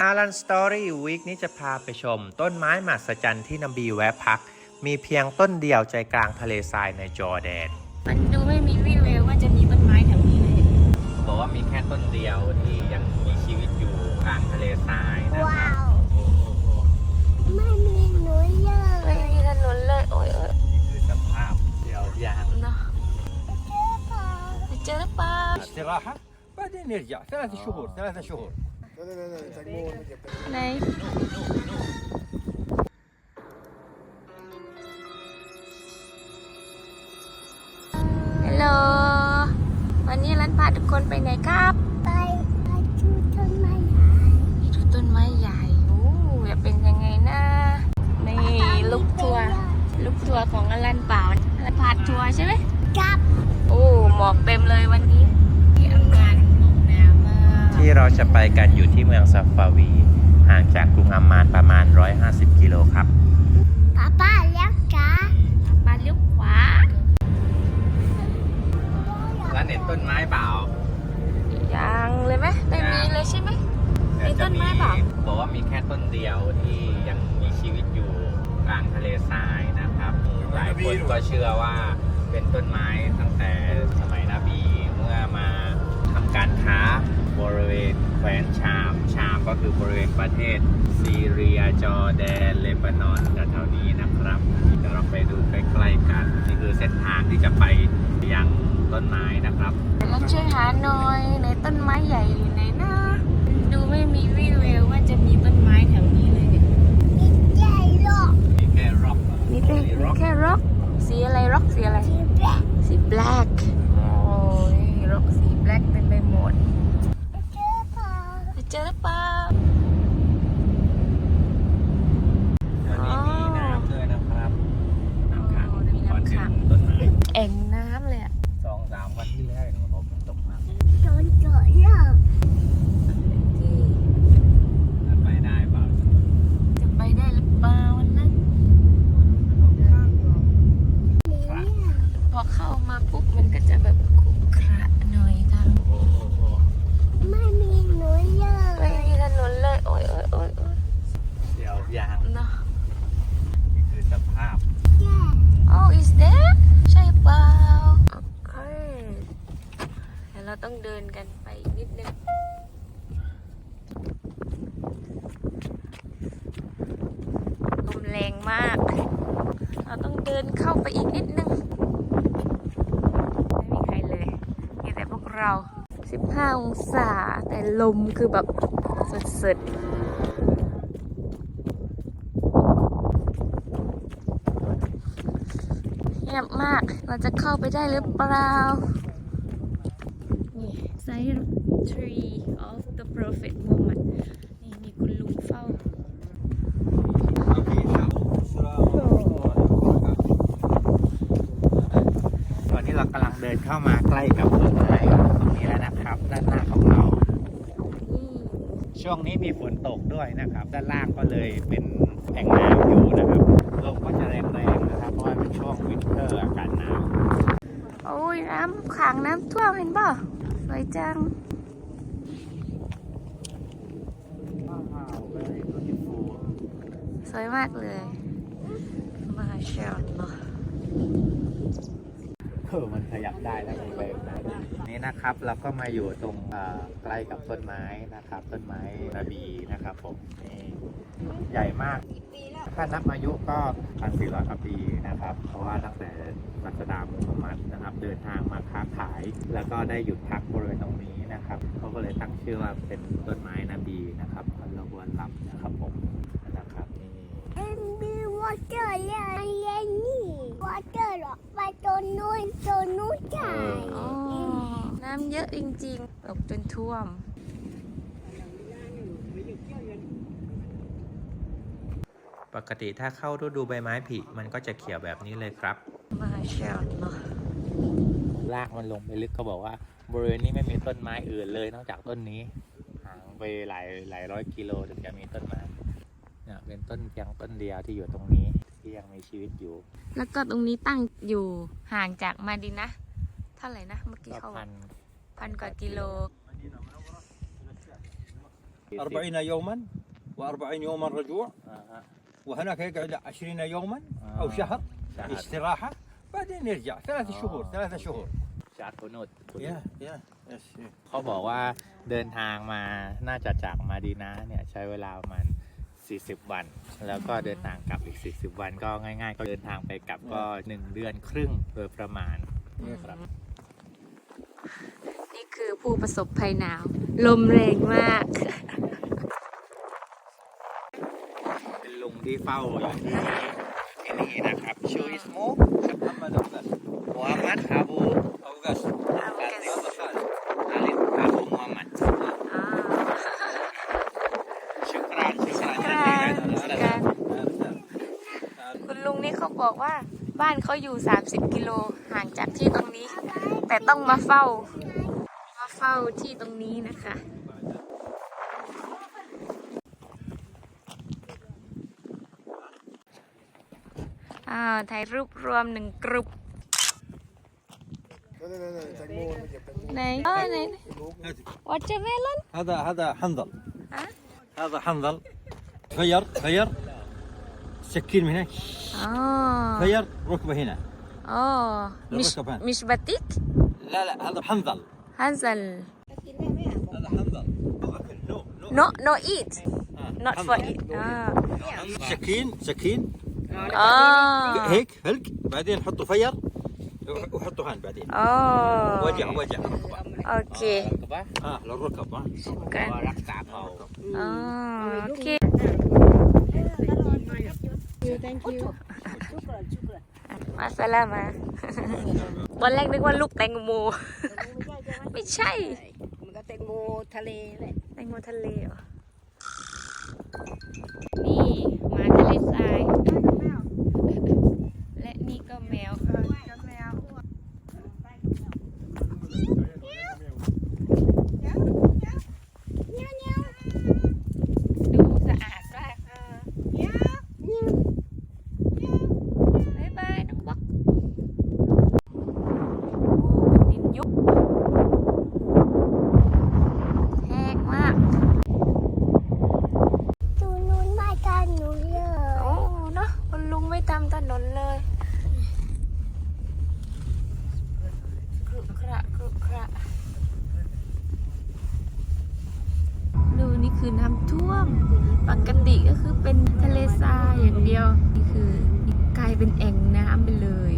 อารันสตอรี่วีคนี้จะพาไปชม ต้นไม้มหัศจรรย์ที่นบีแวะพัก มีเพียงต้นเดียวใจกลางทะเลทรายในจอร์แดน มันดูไม่มีวี่แววว่าจะมีต้นไม้แถวนี้เลย บอกว่ามีแค่ต้นเดียวที่ยังมีชีวิตอยู่กลางทะเลทรายนะค ว้า รับ ว ไม่มีหนูเล ไม่ ย มีถนนเลยโอ้ยโอ้ย นี่คือสภาพเดียวยาง เนาะ เจ๊ค่ะ ไปเจอหรือเปล่า استراحة بعدين نرجع ثلاثة شهور ثلاثة شهور ไหนฮัลโหล วันนี้รันพาทุกคนไปไหนครับ ไปไปดูต้นไม้ใหญ่ดูต้นไม้ใหญ่ โอ้จะเป็นยังไงนะนี่ลูกทัวร์ลูกทัวร์ของรันเปล่ารันพาทัวร์ใช่ไหมครับ โอ้ หมอกเต็มเลยวันนี้ ที่เราจะไปกันอยู่ที่เมืองซาฟาวี ห่างจากกรุงอัมมานประมาณ 150 กิโลครับป้าป้าแล้วจ้ามาเลี้ยวขวาแล้วเห็นต้นไม้เปล่ายังเลยไหมไม่มีเลยใช่ไหมมีต้นไม้เปล่าบอกว่ามีแค่ต้นเดียวที่ยังมีชีวิตอยู่กลางทะเลทรายนะครับ หลายคนก็เชื่อว่าเป็นต้นไม้ตั้งแต่สมัยนบีเมื่อมาทำการค้า บริเวณแคว้นชาม ชามก็คือบริเวณประเทศซีเรียจอร์แดนเลบานอนแถวๆนี้นะครับเดี๋ยวเราไปดูใกล้ๆกันนี่คือเส้นทางที่จะไปยังต้นไม้นะครับ ลองช่วยหาหน่อยในต้นไม้ใหญ่อยู่ไหนนะดูไม่มีวี่แววว่าจะมีต้นไม้แถวนี้เลยเนี่ย อีกใหญ่หรอก มีแค่ร็อก มีแต่มีแค่ร็อกสีอะไรร็อกสีอะไร ที่แบก สีแบล็กโอ้ยร็อกสีแบล็กเต็มไปหมด เจ๊ค่ะ ไปเจอหรือเปล่า อันนี้มีน้ำด้วยนะครับน้ำขัง อ๋อมี ก่อน น้ำ ถึ ขัง งต้นไม้ แอ่งน้ำเลยอะ สองสามวันที่แล้วเองผมตกมา โดนเจาะเยอะ ที่ ไปได้เปล่า จะไปได้หรือเปล่าวันนั้น เนี่ย พ อเข้ามาปุ๊บมันก็จะแบบขรุขระหน่อยทางไม่มีหนูเลไม่มีถนนเลย โอ้ยโอ้ยโอ้ยโอ้ยเดี๋ยวยางเนาะ นี่คือสภาพแย่ Oh is there ใช่เปล่าโอเคแต่เราต้องเดินกันไปนิดนึง ลมแรงมาก เราต้องเดินเข้าไปอีกนิดนึง ไม่มีใครเลย มีแต่พวกเรา 15 องศา แต่ลมคือแบบสุดๆเงียบมาก เราจะเข้าไปได้หรือเปล่า นี่ Side Tree of the Prophet Muhammad นี่มีคุณลุงเฝ้าตอนนี้เรากำลังเดินเข้ามาใกล้กับต้นไม้ตรงนี้แล้วนะครับ ด้านหน้าของเรา นี่ ช่วงนี้มีฝนตกด้วยนะครับ ด้านล่างก็เลยเป็นแอ่งน้ำอยู่นะครับลมก็จะแรงๆนะครับเพราะว่าเป็นช่วงวินเทอร์อากาศหนาวโอ้ยน้ำขังน้ำท่วมเห็นป่ะสวยจังสวยมากเลยมาเชลล์ เออมันขยับได้แล้วมีใบไม้นี่นะครับเราก็มาอยู่ตรงใกล้กับต้นไม้นะครับ ต้นไม้ระบีนะครับผมนี่ใหญ่มากถ้านับอายุก็พันสี่ร้อยกว่าปีนะครับ เพราะว่าตั้งแต่รัชดามุฮัมมัดนะครับ เดินทางมาค้าขาย แล้วก็ได้หยุดพักบริเวณตรงนี้นะครับเขาก็เลยตั้งชื่อว่าเป็นต้นไม้นาบีนะครับอัลลอฮฺลับนะครับผมนะครับนี่เอ็มบีวอ เตอร์เย็นนี่วอเตอร์หรอกไปตัวนู้นตัวนู้นจ่ายอ๋อน้ำเยอะจริงๆตกจนท่วม ปกติถ้าเข้าฤดูใบไม้ผลิมันก็จะเขียวแบบนี้เลยครับ มาเชลล์ลากมันลงไปลึกเขาบอกว่า บริเวณนี้ไม่มีต้นไม้อื่นเลยนอกจากต้นนี้ห่างไปหลายหลายร้อยกิโลถึงจะมีต้นไม้เนี่ยเป็นต้นเพียงต้นเดียวที่อยู่ตรงนี้ ที่ยังมีชีวิตอยู่ แล้วก็ตรงนี้ตั้งอยู่ห่างจากมาดินะ เท่าไหร่นะ เมื่อกี้ ก็ เขา พัน พันกว่ากิโล 40 يوما و40 يوما رجوع อ่าฮะ وهناك يقعد 20 يوما آه. او شهر شهر. استراحه بعدين يرجع ثلاث آه. شهور ثلاثة شهور ชาร์จคุนุด يا يا يس เขาบอกว่าเดินทางมาน่าจะจากมาดีนาเนี่ยใช้เวลาประมาณ 40 วัน แล้วก็เดินทางกลับอีก 40 วันก็ง่าย ๆ ก็เดินทางไปกลับก็ 1 เดือนครึ่งโดยประมาณนี่ครับ นี่คือผู้ประสบภัยหนาว ลมแรงมาก เป็นลุงที่เฝ้าอยู่ที่นี่นะครับชื่อสมุกอัมมาดุกัสมูฮัวมัดอาบู คุณลุงนี่เขาบอกว่าบ้านเขาอยู่ 30 กิโลห่างจากที่ตรงนี้ แต่ต้องมาเฝ้า มาเฝ้าที่ตรงนี้นะคะ อ่าถ่ายรูปรวมหนึ่งกรุ๊ปไหนอ๋อไหน هات. watermelon هذا هذا حنظل ها؟ هذا حنظل غير غير سكين من هناك. آه. غير ركبة هنا. آه. مش هنا. مش بطيك؟ لا لا هذا حنظل. حنظل. هذا حنظل. نو نو ايت نوت فور ايت سكين سكين. آه. هيك هلق بعدين حطوا فير وحطوا هان بعدين. آه. وجع وجع. أوكي. آه, آه، للركب آه، شكرا. آه أوكي. กษาเขาอ๋อโอเคมาสลามาตอนแรกนึกว่าลูกแตงโม ไม่ใช่ มันก็แตงโมทะเลแหละแตงโมทะเลเหรอ นี่หมาทะเลทราย และนี่ก็แมว ดูสะอาดมากบายบายน้องบ๊อกโอ้ดินยุบแห้งมาก ตัวนู้นมากันหนูเลย โอ้เนอะคุณลุงไม่ทำถนนเลยกรุกระกรุกระดูนี่ คือน้ำท่วม ปกติก็คือเป็นทะเลทรายอย่างเดียว นี่คือกลายเป็นแอ่งน้ำไปเลย